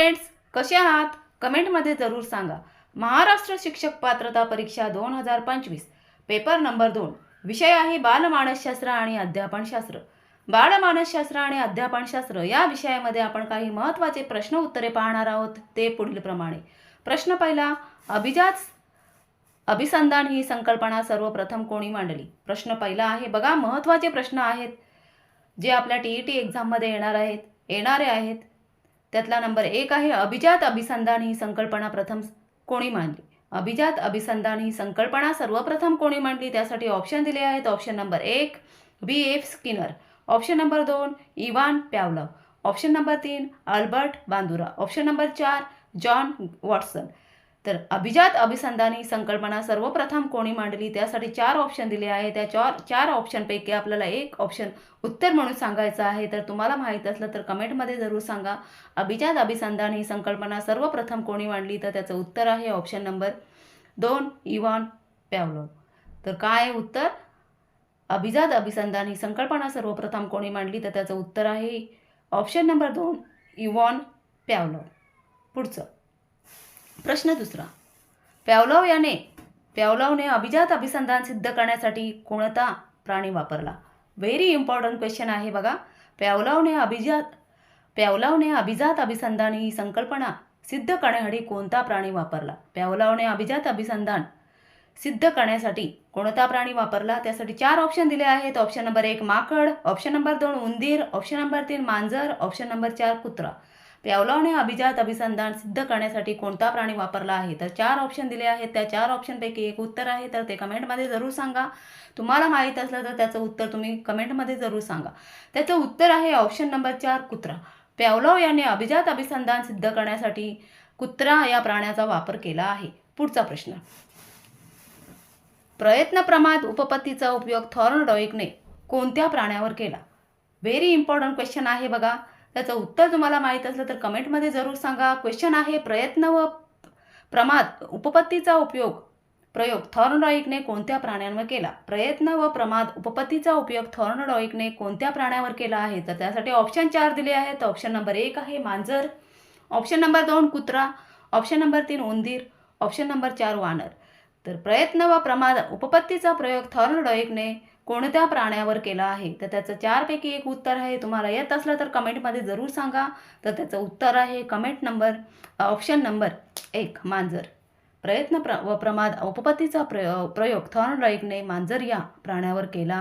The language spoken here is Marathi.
फ्रेंड्स कसे आहात? कमेंटमध्ये जरूर सांगा. महाराष्ट्र शिक्षक पात्रता परीक्षा दोन हजार पंचवीस. पेपर नंबर दोन. विषय आहे बालमानसशास्त्र आणि अध्यापनशास्त्र. बालमानसशास्त्र आणि अध्यापनशास्त्र या विषयामध्ये आपण काही महत्त्वाचे प्रश्न उत्तरे पाहणार आहोत ते पुढीलप्रमाणे प्रश्न पहिला अभिजात अभिसंधान ही संकल्पना सर्वप्रथम कोणी मांडली? प्रश्न पहिला आहे बघा महत्त्वाचे प्रश्न आहेत जे आपल्या टी ई टी एक्झाममध्ये येणार आहेत. येणारे आहेत. त्यातला नंबर एक आहे अभिजात अभिसंधान ही संकल्पना प्रथम कोणी मांडली? अभिजात अभिसंधान ही संकल्पना सर्वप्रथम कोणी मांडली? त्यासाठी ऑप्शन दिले आहेत. ऑप्शन नंबर एक B. F. Skinner. Option number दोन इवान प्यावलव. ऑप्शन नंबर तीन अल्बर्ट बांदुरा. ऑप्शन नंबर चार जॉन वॉटसन. तर अभिजात अभिसंधान ही संकल्पना सर्वप्रथम कोणी मांडली? त्यासाठी चार ऑप्शन दिले आहे त्या चार चार ऑप्शनपैकी आपल्याला एक ऑप्शन उत्तर म्हणून सांगायचं आहे. तर तुम्हाला माहीत असलं तर कमेंटमध्ये जरूर सांगा. अभिजात अभिसंधान ही संकल्पना सर्वप्रथम कोणी मांडली? तर त्याचं उत्तर आहे ऑप्शन नंबर दोन इवान पॅवलो. तर काय आहे उत्तर? अभिजात अभिसंधान ही संकल्पना सर्वप्रथम कोणी मांडली? तर त्याचं उत्तर आहे ऑप्शन नंबर दोन इवॉन पॅवलो. पुढचं. प्रश्न दुसरा. प्यावलाव याने प्यावलावने अभिजात अभिसंधान सिद्ध करण्यासाठी कोणता प्राणी वापरला? व्हेरी इम्पॉर्टंट क्वेश्चन आहे बघा. प्यावलावने अभिजात प्यावलावने अभिजात अभिसंधान ही संकल्पना सिद्ध करण्यासाठी कोणता प्राणी वापरला? प्यावलावने अभिजात अभिसंधान सिद्ध करण्यासाठी कोणता प्राणी वापरला? त्यासाठी चार ऑप्शन दिले आहेत. ऑप्शन नंबर एक माकड ऑप्शन नंबर दोन उंदीर ऑप्शन नंबर तीन मांजर ऑप्शन नंबर चार कुत्रा. प्यावलावने अभिजात अभिसंधान सिद्ध करण्यासाठी कोणता प्राणी वापरला आहे? तर चार ऑप्शन दिले आहेत. त्या चार ऑप्शनपैकी एक उत्तर आहे तर ते कमेंटमध्ये जरूर सांगा. तुम्हाला माहीत असलं तर त्याचं उत्तर तुम्ही कमेंटमध्ये जरूर सांगा. त्याचं उत्तर आहे ऑप्शन नंबर चार कुत्रा. प्यावलाव याने अभिजात अभिसंधान सिद्ध करण्यासाठी कुत्रा या प्राण्याचा वापर केला आहे. पुढचा प्रश्न. प्रयत्न प्रमाद उपपत्तीचा उपयोग थॉर्न डॉईकने कोणत्या प्राण्यावर केला? व्हेरी इम्पॉर्टंट क्वेश्चन आहे बघा. त्याचं उत्तर तुम्हाला माहीत असलं तर कमेंटमध्ये जरूर सांगा. क्वेश्चन आहे प्रयत्न व प्रमाद उपपत्तीचा उपयोग प्रयोग थॉर्नडॉईकने कोणत्या प्राण्यांवर केला? प्रयत्न व प्रमाद उपपत्तीचा उपयोग थॉर्नडॉईकने कोणत्या प्राण्यावर केला आहे? तर त्यासाठी ऑप्शन चार दिले आहेत. ऑप्शन नंबर एक आहे मांजर. ऑप्शन नंबर दोन कुत्रा. ऑप्शन नंबर तीन उंदीर. ऑप्शन नंबर चार वानर. तर प्रयत्न व प्रमाद उपपत्तीचा प्रयोग थॉर्नडॉईकने कोणत्या प्राण्यावर केला आहे? तर त्याचं चारपैकी एक उत्तर आहे. तुम्हाला येत असलं तर कमेंटमध्ये जरूर सांगा. तर त्याचं उत्तर आहे कमेंट नंबर ऑप्शन नंबर एक मांजर. प्रयत्न प्र व प्रमाद उपपत्तीचा प्र प्रयोग थॉर्न थॉर्नडॉईकने मांजर या प्राण्यावर केला